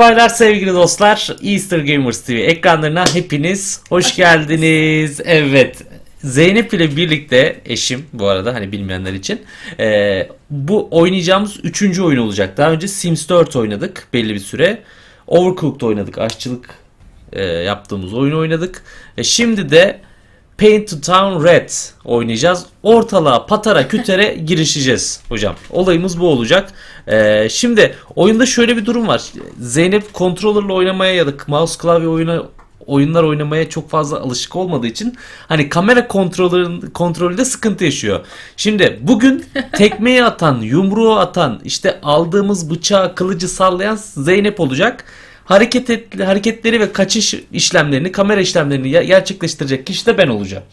baylar sevgili dostlar. Easter Gamers TV ekranlarına hepiniz hoş geldiniz. Evet. Zeynep ile birlikte eşim bu arada hani bilmeyenler için e, bu oynayacağımız üçüncü oyun olacak. Daha önce Sims 4 oynadık belli bir süre. Overcooked oynadık. Aşçılık e, yaptığımız oyunu oynadık. E, şimdi de Paint to Town Red oynayacağız. Ortalığa patara kütere girişeceğiz hocam. Olayımız bu olacak. Ee, şimdi oyunda şöyle bir durum var. Zeynep controller'la oynamaya ya da mouse klavye oyuna oyunlar oynamaya çok fazla alışık olmadığı için hani kamera kontrolün kontrolünde sıkıntı yaşıyor. Şimdi bugün tekmeyi atan, yumruğu atan, işte aldığımız bıçağı, kılıcı sallayan Zeynep olacak. Hareket et, hareketleri ve kaçış işlemlerini, kamera işlemlerini gerçekleştirecek kişi de ben olacağım.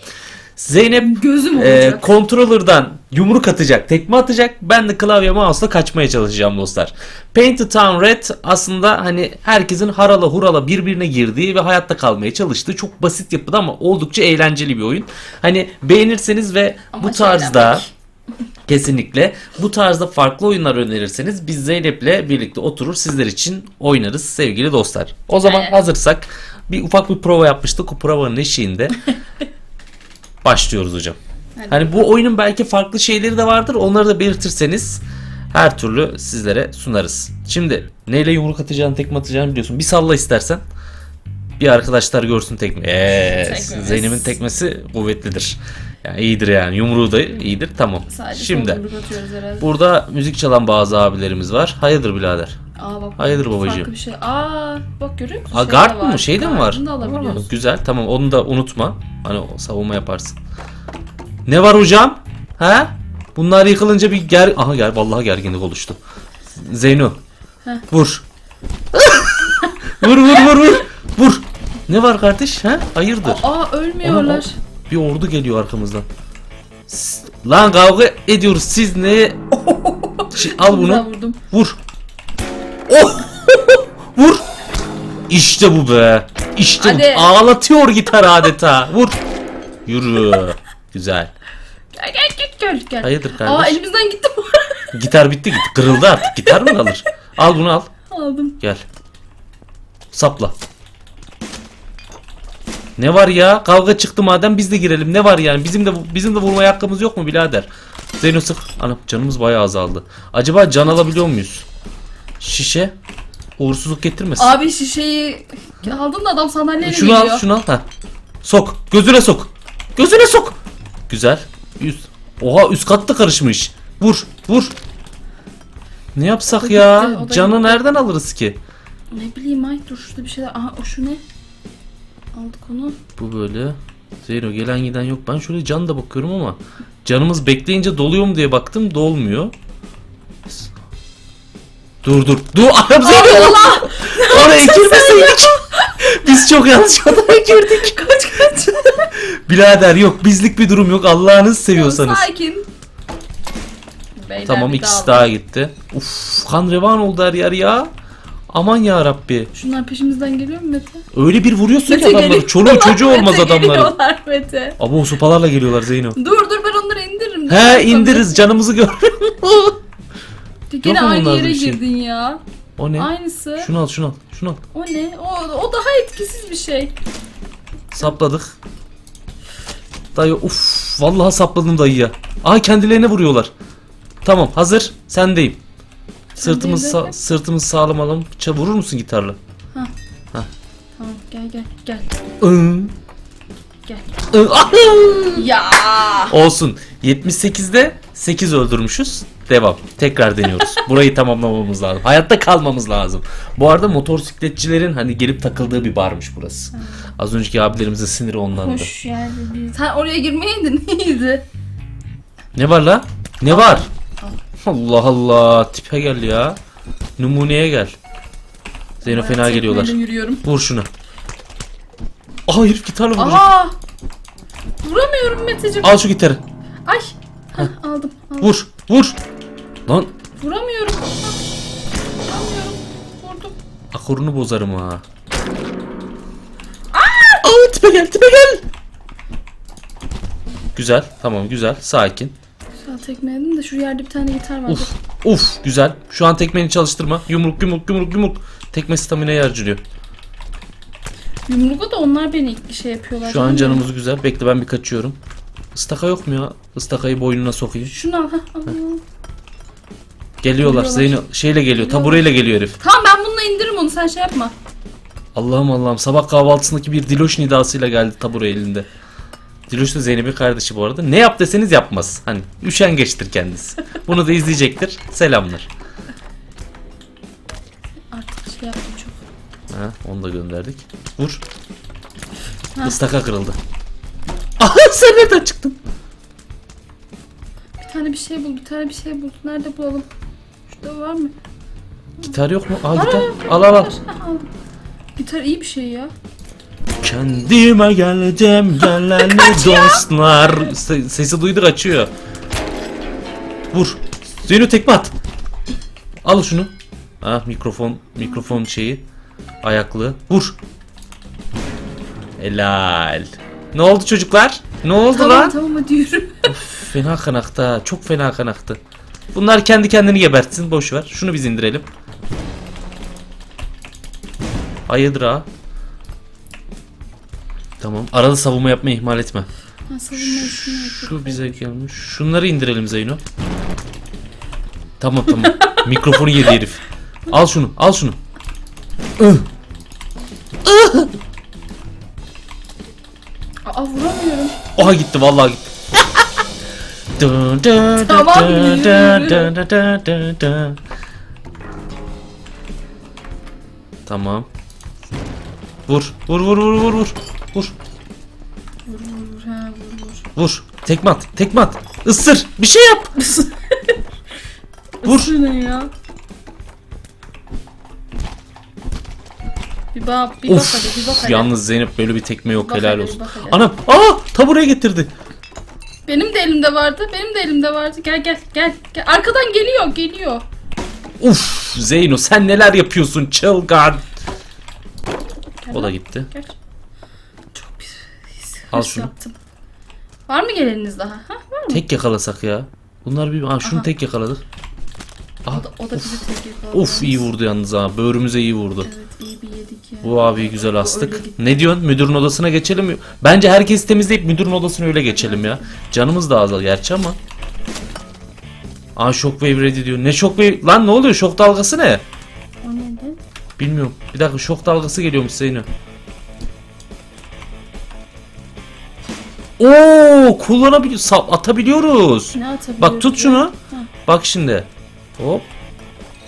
Zeynep Gözüm e, olacak. controller'dan yumruk atacak, tekme atacak. Ben de klavye mouse'la kaçmaya çalışacağım dostlar. Paint the Town Red aslında hani herkesin harala hurala birbirine girdiği ve hayatta kalmaya çalıştığı çok basit yapıda ama oldukça eğlenceli bir oyun. Hani beğenirseniz ve bu Amaç tarzda. Kesinlikle bu tarzda farklı oyunlar önerirseniz biz Zeynep'le birlikte oturur sizler için oynarız sevgili dostlar. O zaman Evet. hazırsak bir ufak bir prova yapmıştık. O provanın eşiğinde başlıyoruz hocam. Hadi. Hani bu oyunun belki farklı şeyleri de vardır. Onları da belirtirseniz her türlü sizlere sunarız. Şimdi neyle yumruk atacağını, tekme atacağını biliyorsun. Bir salla istersen. Bir arkadaşlar görsün tekme. Ee, Tekmemiz. Zeynep'in tekmesi kuvvetlidir. Yani iyidir yani. Yumruğu da iyidir. Tamam. Sadece Şimdi Şimdi. atıyoruz herhalde. burada müzik çalan bazı abilerimiz var. Hayırdır birader? Aa bak. Hayırdır farklı babacığım? bir şey. Aa bak görüyor musun? Aa, Şey guard de mı? var. Şey de mi var? Guard'ını da alabiliyorsun. Aa, güzel. Tamam onu da unutma. Hani o savunma yaparsın. Ne var hocam? Ha? Bunlar yıkılınca bir ger... Aha gel vallahi gerginlik oluştu. Zeyno. Heh. Vur. vur vur vur vur. Vur. Ne var kardeş? Ha? Hayırdır? Aa ölmüyorlar. Bir ordu geliyor arkamızdan. S- Lan kavga ediyoruz. Siz ne? Şey, al bunu. vurdum. Vur. Oh! Vur. İşte bu be. İşte Hadi. bu. Ağlatıyor gitar adeta. Vur. Yürü. Güzel. Gel gel gel gel. gel. Hayırdır Aa kardeş? elimizden gitti bu. Gitar bitti gitti. Kırıldı artık. Gitar mı kalır? Al bunu al. Aldım. Gel. Sapla. Ne var ya? Kavga çıktı madem biz de girelim. Ne var yani? Bizim de bizim de vurmaya hakkımız yok mu birader? Zeyno sık. Anam canımız bayağı azaldı. Acaba can alabiliyor muyuz? Şişe. Uğursuzluk getirmesin. Abi şişeyi aldın da adam sandalyeyle şunu geliyor. al, şunu al. Ha. Sok. Gözüne sok. Gözüne sok. Güzel. Üst. Oha üst katta karışmış. Vur, vur. Ne yapsak O ya? gitti, Canı gitti. nereden alırız ki? Ne bileyim ay dur şurada bir şeyler. Aha o şu ne? Aldık onu. Bu böyle. Zeyno gelen giden yok. Ben şöyle can da bakıyorum ama canımız bekleyince doluyor mu diye baktım dolmuyor. Dur dur. Dur anam Zeyno. Allah! Oraya girmeseydik. Biz çok yanlış odaya girdik. kaç kaç. Birader yok bizlik bir durum yok Allah'ınız seviyorsanız. Sakin. Beyler, Tamam bir ikisi daha daha gitti. Uf kan revan oldu her yer ya. Aman ya Rabbi. Şunlar peşimizden geliyor mu Mete? Öyle bir vuruyorsun ki Mete adamları. geliyor. Çoluğu çocuğu olmaz Mete adamların. geliyorlar Mete. Abo sopalarla geliyorlar Zeyno. Dur dur ben onları indiririm. He indiririz canımızı gör. Gene Yok mu aynı bunlarda yere bir şey? girdin ya. o ne? Aynısı. Şunu al şunu al. Şunu al. O ne? O, o daha etkisiz bir şey. Sapladık. Dayı uf vallahi sapladım dayıya. Aha kendilerine vuruyorlar. Tamam hazır sendeyim. Sırtımız sa- sırtımız sağlam alalım. Ça vurur musun gitarla? Tamam gel gel gel. Gel. Ah! Ya. Olsun. 78'de 8 öldürmüşüz. Devam. Tekrar deniyoruz. Burayı tamamlamamız lazım. Hayatta kalmamız lazım. Bu arada motosikletçilerin hani gelip takıldığı bir barmış burası. Az önceki abilerimizin siniri ondandı. Hoş yani. Sen oraya girmeyeydin iyiydi. Ne var la? Ne var? Allah Allah. Tipe gel ya. Numuneye gel. Zeyno Ben fena geliyorlar. tekmeyle yürüyorum. Vur şunu. Aa herif gitarla vuracak. Aha. Vuramıyorum Meteciğim. Al şu gitarı. Ay. Heh, aldım. aldım. Vur. Vur. Lan Vuramıyorum. Hah. Vuramıyorum. Vurdum. akorunu bozarım ha. Aa, tipe gel tipe gel. Güzel. Tamam güzel. Sakin. Güzel tekme yedim de şu yerde bir tane gitar vardı. Uf. Uf güzel. Şu an tekmeni çalıştırma. Yumruk yumruk yumruk yumruk. Tekme stamina'yı harcıyor. Yumruğa da onlar beni şey yapıyorlar. Şu an değil mi? canımız güzel. Bekle ben bir kaçıyorum. Istaka yok mu ya? Istakayı boynuna sokayım. Şunu al. heh, al. Geliyorlar. Geliyorlar. Zeyno şeyle geliyor. Geliyorlar. Tabureyle geliyor herif. Tamam ben bununla indiririm onu sen şey yapma. Allah'ım Allah'ım. Sabah kahvaltısındaki bir Diloş nidasıyla geldi tabure elinde. Da Zeynep'in kardeşi bu arada. Ne yap deseniz yapmaz. Hani üşengeçtir kendisi. Bunu da izleyecektir. Selamlar. Artık şey yaptım çok. Ha, onu da gönderdik. Vur. Ha. Istaka kırıldı. Aha sen nereden çıktın? Bir tane bir şey bul, bir tane bir şey bul. Nerede bulalım? Şurada var mı? Gitar yok mu? Var, gitar. Al al al. Gitar iyi bir şey ya. Kendime geldim geleni dostlar. Se- sesi duyduk açıyor. Vur. Zeyno tekme at. Al şunu. Ah mikrofon mikrofon şeyi. Ayaklı. Vur. Helal. Ne oldu çocuklar? Ne oldu Tamam lan? tamam hadi yürü. Fena kanaktı ha. Çok fena kanaktı. Bunlar kendi kendini gebertsin. Boş ver. Şunu biz indirelim. Hayırdır ha? Tamam. Arada savunma yapmayı ihmal etme. ha, savunma işini yapıyor. Şu bize gelmiş. Şunları indirelim Zeyno. Tamam tamam. Mikrofonu yedi herif. Al şunu. Al şunu. Ih, Aa vuramıyorum. Oha gitti vallahi gitti. Dun, dun, dun, Tamam, dun, yürü. dun, dun, dun, dun, dun. Tamam. Vur. Vur vur vur vur vur. Vur. Vur vur vur ha vur vur. Vur. Tekme at. Tekme at. Isır. Bir şey yap. Vur. Şu ne ya? Bir bak, bir bak Of. hadi, bir bak hadi. Yalnız Zeynep böyle bir tekme yok Bak helal hadi, olsun. bak hadi. Anam. Aa tabureye getirdi. Benim de elimde vardı, benim de elimde vardı. Gel gel gel. gel. Arkadan geliyor, geliyor. Uf Zeyno sen neler yapıyorsun çılgın. Gel O da gitti. Gel. Al şunu. yaptım. Var mı geleniniz daha? Ha, var mı? Tek yakalasak ya. Bunlar bir... Ha şunu Aha. tek yakaladık. Aha. O da, o da bizi tek yakaladı. Of iyi vurdu yalnız ha. Böğrümüze iyi vurdu. Evet iyi bir yedik ya. Bu abi güzel astık. Ne diyorsun? Müdürün odasına geçelim mi? Bence herkesi temizleyip müdürün odasına öyle geçelim ya. Canımız da azal gerçi ama. Aa shockwave ready diyor. Ne shockwave? Lan ne oluyor? Şok dalgası ne? O neydi? Bilmiyorum. Bir dakika şok dalgası geliyormuş Zeyno. Oo kullanabiliyoruz. Sap atabiliyoruz. Ne atabiliyoruz? Bak tut şunu. Ha. Bak şimdi. Hop.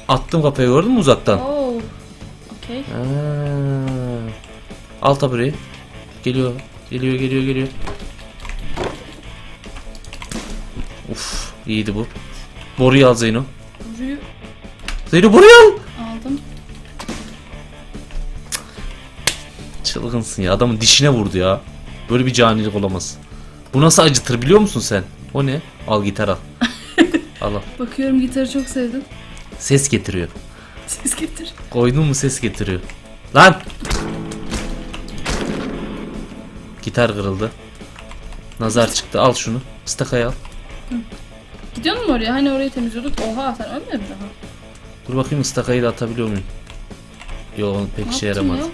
Attım kafayı gördün mü uzaktan? Oo. Okey. Ha. Al tabureyi. Geliyor. Geliyor geliyor geliyor. Uf iyiydi bu. Boruyu al Zeyno. Boruyu Zeyno boruyu al. aldım. Çılgınsın ya adamın dişine vurdu ya. Böyle bir canilik olamaz. Bu nasıl acıtır biliyor musun sen? O ne? Al gitar al. al al. Bakıyorum gitarı çok sevdim. Ses getiriyor. Ses getir. Koydun mu ses getiriyor. Lan! Gitar kırıldı. Nazar çıktı. Al şunu. Stakayı al. Gidiyor mu oraya? Hani orayı temizliyorduk. Oha sen ölmedin daha? Dur bakayım ıstakayı da atabiliyor muyum? Yok pek Ne işe yaptın yaramadı. ya?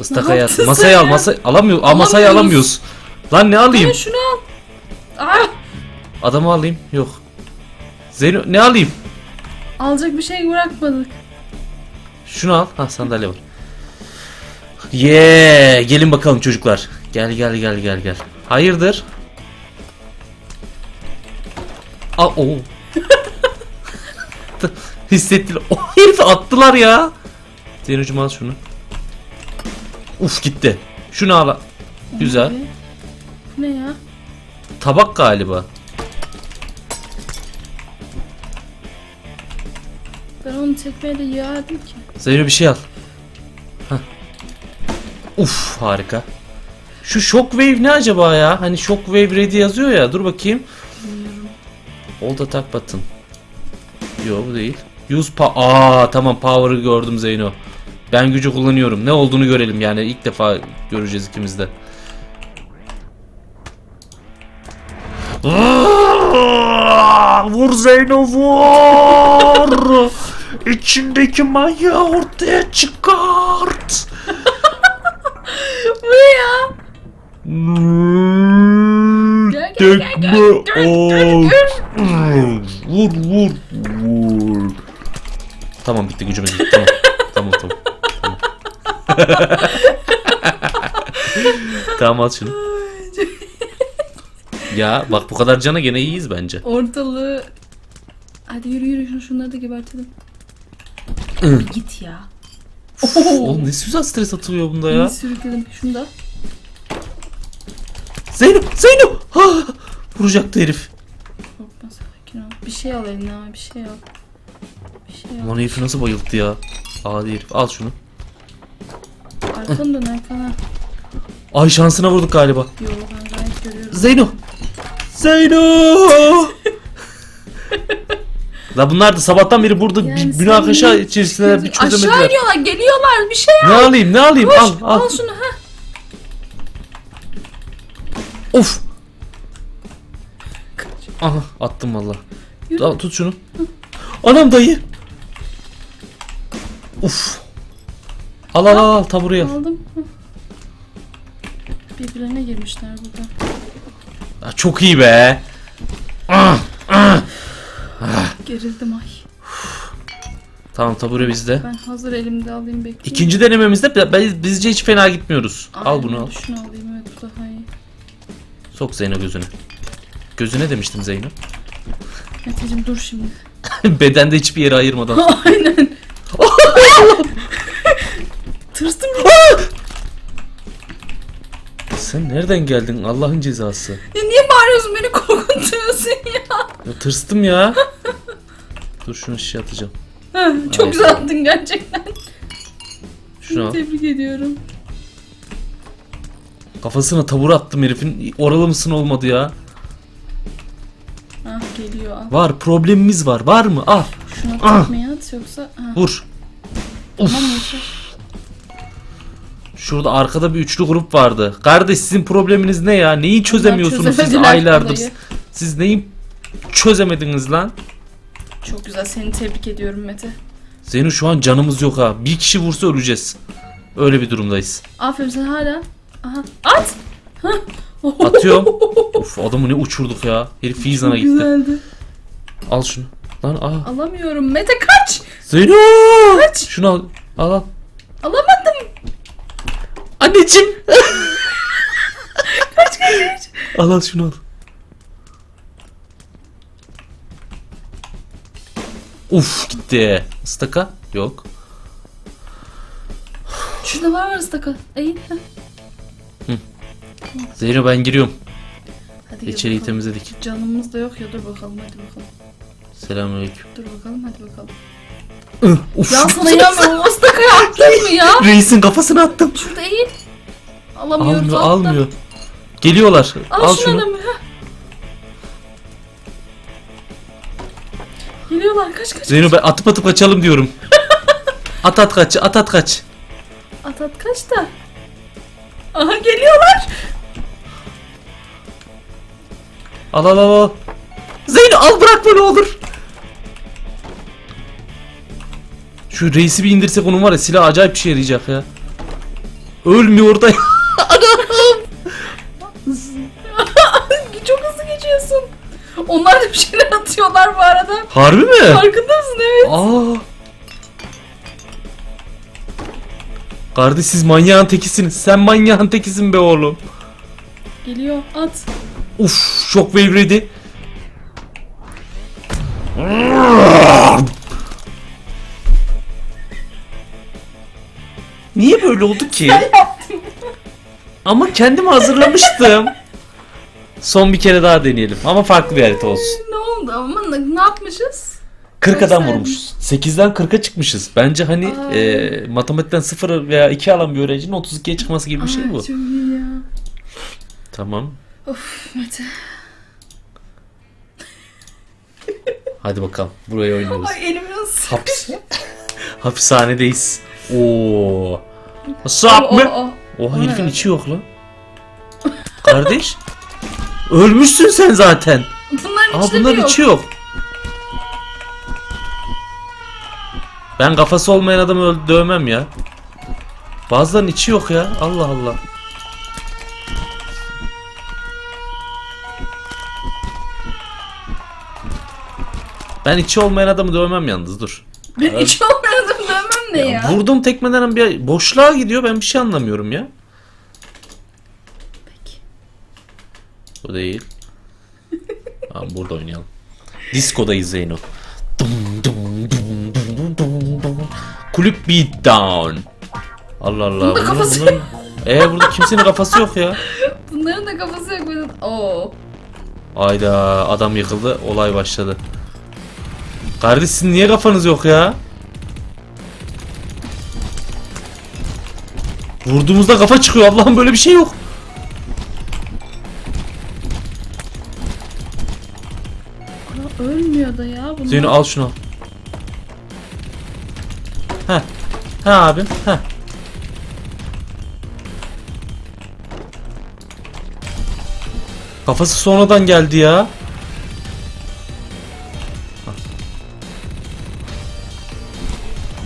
Istakayı Ne at. yaptın Masayı sen al. ya? Masayı alamıyor. Aa, masayı Alamıyoruz. alamıyoruz. Lan ne alayım? Hani şunu al. Ah! Adamı alayım. Yok. Zeyno ne alayım? Alacak bir şey bırakmadık. Şunu al. Ha sandalye var. Yeah! Gelin bakalım çocuklar. Gel gel gel gel gel. Hayırdır? Aa o. Hissettiler. O herifi attılar ya. Zeynocum al şunu. Uf gitti. Şunu al. Güzel. Ne ya? Tabak galiba. Ben onu tekmeyle yağardım ki. Zeyno bir şey al. Hah. Uf harika. Şu shockwave ne acaba ya? Hani shockwave ready yazıyor ya. Dur bakayım. Hold attack button. Yo bu değil. Use pa Aa tamam power'ı gördüm Zeyno. Ben gücü kullanıyorum. Ne olduğunu görelim yani. ilk defa göreceğiz ikimiz de. Aa, Vur Zeyno vur. İçindeki manyağı ortaya çıkart. Bu ne ya? Tekme. Vur vur vur. Tamam bitti gücümüz bitti. Tamam. Tamam, al şunu. Ya bak bu kadar cana gene iyiyiz bence. Ortalığı... Hadi yürü yürü şunu şunları da gebertelim. Git ya. Oğlum ne güzel stres atılıyor bunda ya. Sürükledim. Şunu da. Zeyno Zeyno. Ha, vuracaktı herif. Korkma sakin ol. Bir şey al eline abi bir şey al. Bir şey al. Lan herifi nasıl bayılttı ya. Adi herif al şunu. Arkanı dön arkana. Ay şansına vurduk galiba. Yo ben gayet görüyorum. Zeyno. Zeyno. La bunlar da sabahtan beri burada Yani bir sen münakaşa niye içerisindeler bir? Aşağı çözemediler. iniyorlar geliyorlar bir şey al. Ne alayım ne alayım Koş, al al. al şunu ha. Of. Aha attım valla. Yürü. Al, tut şunu. Anam dayı. Uf. Al al al, al taburaya. al. Aldım. Birbirine girmişler burada. Ya, Çok iyi be. Ah, ah. Gerildim ay. Tamam tabure bizde. Ben hazır elimde alayım bekliyorum. İkinci denememizde bi- biz- bizce hiç fena gitmiyoruz. Al Aynen, bunu al. Şunu alayım evet daha iyi. Sok Zeyno gözüne. Gözüne demiştim Zeyno. Meteciğim dur şimdi. Bedende hiçbir yere ayırmadan. Aynen. Tırstım. Sen nereden geldin Allah'ın cezası? ya. Niye bağırıyorsun beni korkutuyorsun ya? Ya tırstım ya. Dur şunu şişe atacağım. Heh, Çok Ay. güzel attın gerçekten. Şunu al. Tebrik ediyorum. Kafasına tabur attım herifin. Oralı mısın olmadı ya. Ah geliyor al. Var problemimiz var. Var mı? Al. Şuna Ah. tekmeyi at yoksa. Ha. Vur. Tamam yeter. Şurada arkada bir üçlü grup vardı. Kardeş sizin probleminiz ne ya? Neyi çözemiyorsunuz siz çözemediler aylardır? olayı. Siz neyi çözemediniz lan? Çok güzel seni tebrik ediyorum Mete. Zeyno şu an canımız yok ha. Bir kişi vursa öleceğiz. Öyle bir durumdayız. Aferin sen hala. Aha. At. Hah. Atıyorum. Of adamı ne uçurduk ya. Herif Fizan'a Çok gitti. güzeldi. Al şunu. Lan aa. Alamıyorum. Mete kaç. Zeyno! Kaç. Şunu al. Al al. Alamadım. Anneciğim. kaç kaç kaç. Al al şunu al. Uf gitti. Istaka? Yok. Şurada var var ıstaka. Eğil. Zeyno ben giriyorum. Hadi İçeriği bakalım. temizledik. Canımız da yok ya dur bakalım hadi bakalım. Selamünaleyküm. Dur bakalım hadi bakalım. Uf. Ya sana inanmıyorum. O ıstakayı attın mı ya? Reisin kafasına attım. Şurada eğil. Alamıyoruz. Almıyor, altta. almıyor. Geliyorlar. Al, Al, şunu. şunu. Geliyorlar kaç kaç. Zeyno ben atıp atıp kaçalım diyorum. at at kaç, at at kaç. At at kaç da. Aha geliyorlar. Al al al al. Zeyno al bırakma ne olur. Şu reisi bir indirsek onun var ya silah acayip bir şey yarayacak ya. Ölmüyor da. Çok hızlı geçiyorsun. Onlar da bir şeyler atıyorlar bu arada. Harbi mi? Farkında mısın evet? Aa. Kardeş siz manyağın tekisiniz. Sen manyağın tekisin be oğlum. Geliyor at. Uf, şok wave'ledi. Niye böyle oldu ki? Ama kendim hazırlamıştım. Son bir kere daha deneyelim ama farklı bir harita olsun. Ne oldu ama ne, ne yapmışız? 40 adam Gösterdim. vurmuşuz. 8'den 40'a çıkmışız. Bence hani Aa. e, matematikten 0 veya 2 alan bir öğrencinin 32'ye çıkması gibi bir şey Ay, bu. Çok iyi ya. Tamam. Of Mete. Hadi bakalım. Buraya oynuyoruz. Ay elimin ısı. Hapis. Hapishanedeyiz. Oo. Sap mı? o, o. Oha herifin içi yok lan. Kardeş. Ölmüşsün sen zaten. Bunların Aa bunların yok. içi yok. Ben kafası olmayan adamı dövmem ya. Bazılarının içi yok ya. Allah Allah. Ben içi olmayan adamı dövmem yalnız dur. Ben hiç olmadım dövmem ne ya? Vurdum tekmeden bir boşluğa gidiyor ben bir şey anlamıyorum ya. Peki. Bu değil. Tamam burada oynayalım. Disco'dayız Zeyno. Dum dum dum dum dum dum. Kulüp beatdown. Allah Allah. Bunda kafası bunların- Ee burada kimsenin kafası yok ya. Bunların da kafası yok benim. Oo. Ayda adam yıkıldı olay başladı. Kardeş sizin niye kafanız yok ya? Vurduğumuzda kafa çıkıyor Allah'ım böyle bir şey yok. Ana ölmüyor da ya bunlar. Zeyno al şunu. Heh. He abim. Heh. Kafası sonradan geldi ya.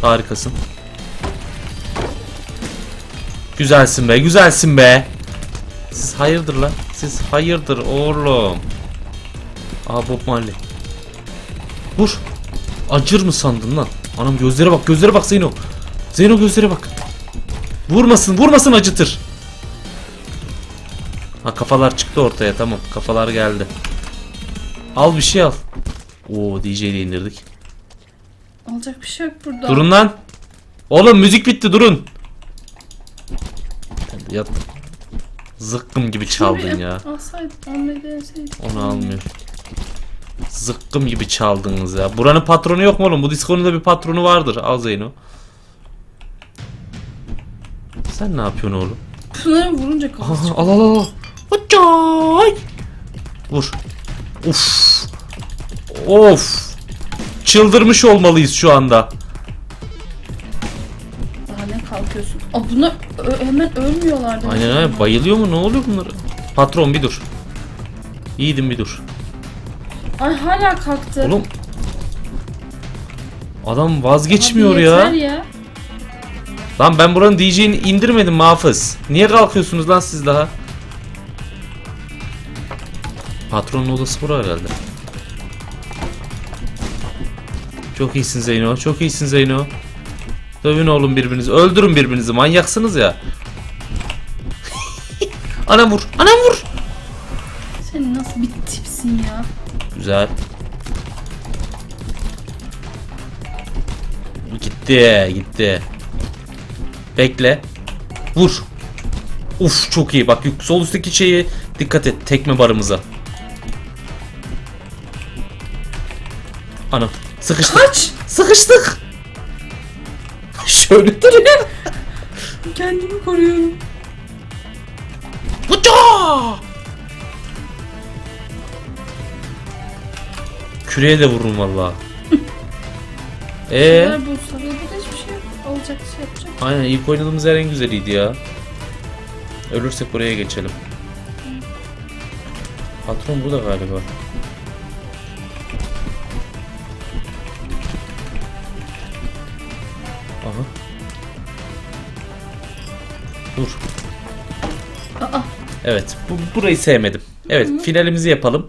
Harikasın. Güzelsin be, güzelsin be. Siz hayırdır lan? Siz hayırdır oğlum? Aa Bob Marley. Vur. Acır mı sandın lan? Anam gözlere bak gözlere bak Zeyno. Zeyno gözlere bak. Vurmasın vurmasın acıtır. Ha kafalar çıktı ortaya tamam kafalar geldi. Al bir şey al. Oo DJ'yi indirdik. Olacak bir şey yok burada. Durun lan. Oğlum müzik bitti durun. Yat. Zıkkım gibi çaldın ya. Alsaydım. Onu almıyor. Zıkkım gibi çaldınız ya. Buranın patronu yok mu oğlum? Bu diskonun da bir patronu vardır. Al Zeyno. Sen ne yapıyorsun oğlum? Bunları vurunca Aha, kafası çıkıyor. al al al. Hıçay. Vur. Uf. Of. Çıldırmış olmalıyız şu anda. Daha ne kalkıyorsun? Aa bunlar ö- hemen ölmüyorlar demek. Aynen aynen. Bayılıyor mu? Ne oluyor bunlara? Patron bir dur. Yiğidim bir dur. Ay hala kalktı. Oğlum. Adam vazgeçmiyor Abi ya. yeter ya. Lan ben buranın DJ'ini indirmedim mi Hafız? Niye kalkıyorsunuz lan siz daha? Patronun odası bura herhalde. Çok iyisin Zeyno. Çok iyisin Zeyno. Dövün oğlum birbirinizi. Öldürün birbirinizi. Manyaksınız ya. Ana vur. Ana vur. Sen nasıl bir tipsin ya? Güzel. Gitti, gitti. Bekle. Vur. Uf çok iyi. Bak sol üstteki şeyi dikkat et. Tekme barımıza. Ana. Sıkıştık. Kaç! Sıkıştık. Şöyle duruyor. Kendimi koruyorum. Bıça! Küreye de vururum valla. Eee? Şeyler bulsak. Ya burada hiçbir şey yok. Alacak şey yapacak. Aynen ilk oynadığımız yer en güzeliydi ya. Ölürsek buraya geçelim. Patron burada galiba. Dur. Aa Evet, bu, burayı sevmedim. Evet, finalimizi yapalım.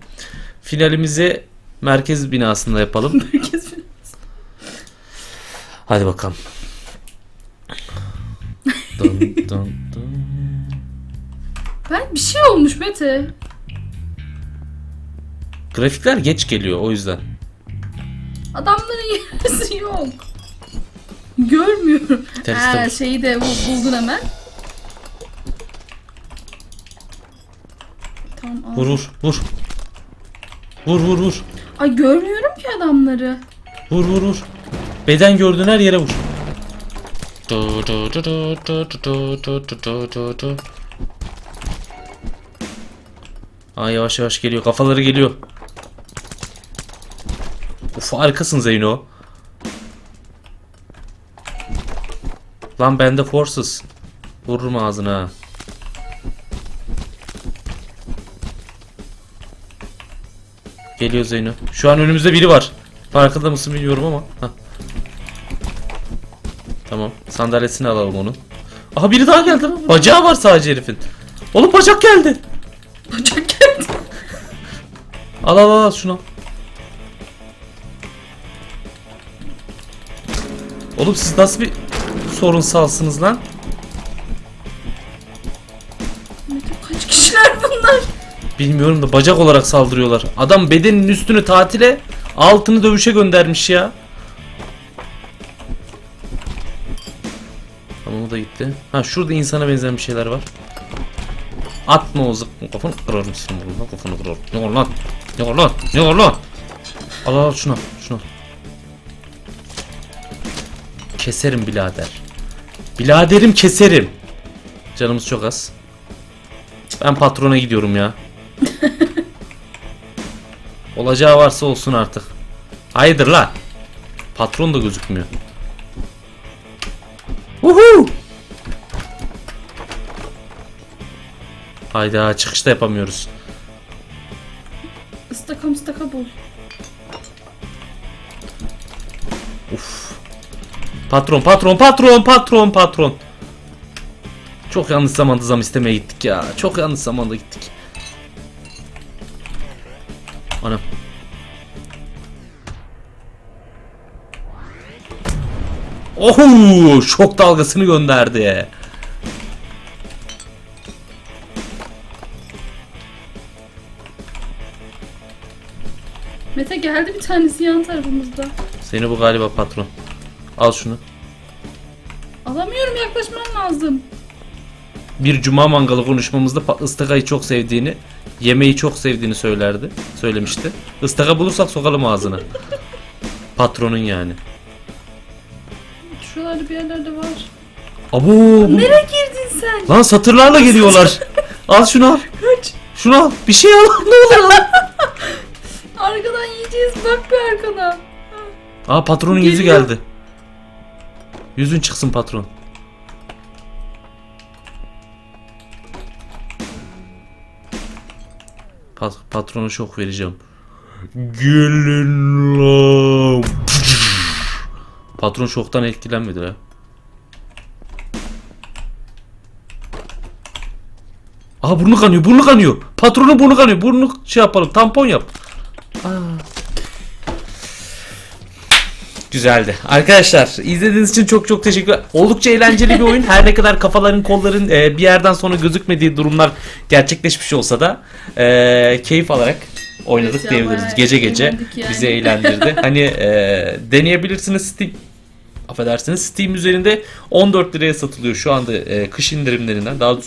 Finalimizi merkez binasında yapalım. herkes bir- Hadi bakalım. dun, dun, dun. Ben bir şey olmuş Mete. Grafikler geç geliyor o yüzden. Adamların yarısı yok. Görmüyorum. Tersi Ha, tabii. şeyi de bu- buldun hemen. Vur vur vur. Vur vur vur. Ay görmüyorum ki adamları. Vur vur vur. Beden gördüğün her yere vur. Aa yavaş yavaş geliyor. Kafaları geliyor. Uf harikasın Zeyno. Lan bende forces. Vururum ağzına. Geliyor Zeyno. Şu an önümüzde biri var. Farkında mısın bilmiyorum ama. Hah. Tamam. Sandalyesini alalım onun. Aha biri daha geldi lan. Bacağı var sadece herifin. Oğlum bacak geldi. Bacak geldi. Al al al şunu. Oğlum siz nasıl bir sorunsalsınız lan? Bilmiyorum da bacak olarak saldırıyorlar. Adam bedenin üstünü tatile, altını dövüşe göndermiş ya. Tamam o da gitti. Ha şurada insana benzeyen bir şeyler var. Atma o zıkkın kafanı kırarım senin buradan kafanı kırarım. Ne var lan? Ne var lan? Ne var lan? Al al şunu şunu. Keserim birader. Biraderim keserim. Canımız çok az. Ben patrona gidiyorum ya. Olacağı varsa olsun artık. Hayırdır lan? Patron da gözükmüyor. Uhu! Hayda çıkışta yapamıyoruz. Istaka mıstaka bul. Uf. Patron patron patron patron patron. Çok yanlış zamanda zam istemeye gittik ya. Çok yanlış zamanda gittik. Oho! Şok dalgasını gönderdi. Mete geldi bir tanesi yan tarafımızda. Seni bu galiba patron. Al şunu. Alamıyorum yaklaşmam lazım. Bir cuma mangalı konuşmamızda pa- ıstakayı çok sevdiğini, yemeği çok sevdiğini söylerdi. Söylemişti. Istaka bulursak sokalım ağzına. Patronun yani. Şuralarda bir yerlerde var. Abo! bu- Nereye girdin sen? Lan satırlarla geliyorlar. al şunu al. Kaç. Şunu al. Bir şey al. ne olur al. Arkadan yiyeceğiz bak bir arkana. Aa patronun yüzü Geliyor. geldi. Yüzün çıksın patron. Pat patrona şok vereceğim. Gelin lan. Patron şoktan etkilenmedi ha. Aha burnu kanıyor, burnu kanıyor. Patronun burnu kanıyor. Burnu şey yapalım, tampon yap. Güzeldi. Arkadaşlar izlediğiniz için çok çok teşekkürler. Oldukça eğlenceli bir oyun. Her ne kadar kafaların kolların e, bir yerden sonra gözükmediği durumlar gerçekleşmiş olsa da e, keyif alarak oynadık Evet diyebiliriz. Gece gece yani. bizi eğlendirdi. hani e, deneyebilirsiniz Steam affedersiniz Steam üzerinde 14 liraya satılıyor şu anda e, kış indirimlerinden. Daha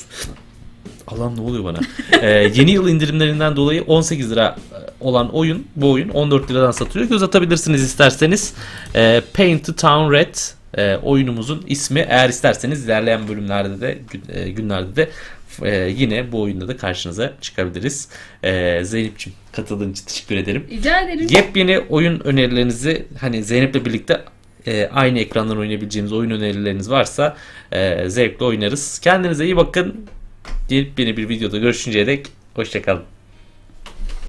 Allah'ım ne oluyor bana? Ee, yeni yıl indirimlerinden dolayı 18 lira e, olan oyun, bu oyun 14 liradan satılıyor. Göz atabilirsiniz isterseniz. Ee, Paint the Town Red e, oyunumuzun ismi. Eğer isterseniz ilerleyen bölümlerde de e, günlerde de e, yine bu oyunda da karşınıza çıkabiliriz. E, Zeynep'ciğim katıldığın için teşekkür ederim. Rica ederim. Yepyeni oyun önerilerinizi hani Zeynep'le birlikte e, aynı ekrandan oynayabileceğimiz oyun önerileriniz varsa e, zevkle oynarız. Kendinize iyi bakın. Yepyeni bir videoda görüşünceye dek hoşçakalın.